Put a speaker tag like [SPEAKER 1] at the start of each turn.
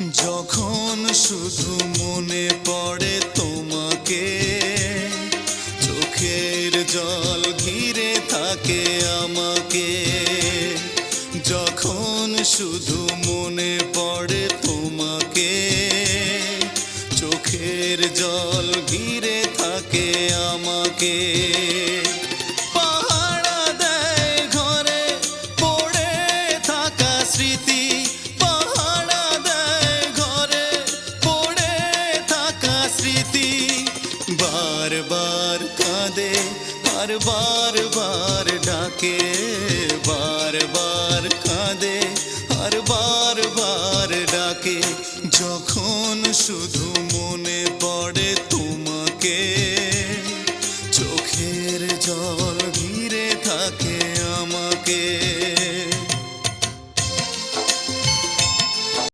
[SPEAKER 1] যখন শুধু মনে পড়ে তোমাকে, চোখের জল ঘিরে থাকে আমাকে, যখন শুধু মনে পড়ে তোমাকে, চোখের জল ঘিরে থাকে আমাকে। পাহারা দেয় ঘরে পড়ে থাকা স্মৃতি প্রীতি বারবার কাঁদে আর বারবার ডাকে বারবার কাঁদে আর বারবার ডাকে যখন শুধু মনে পড়ে তোমাকে চোখের জল ঘিরে থাকে আমাকে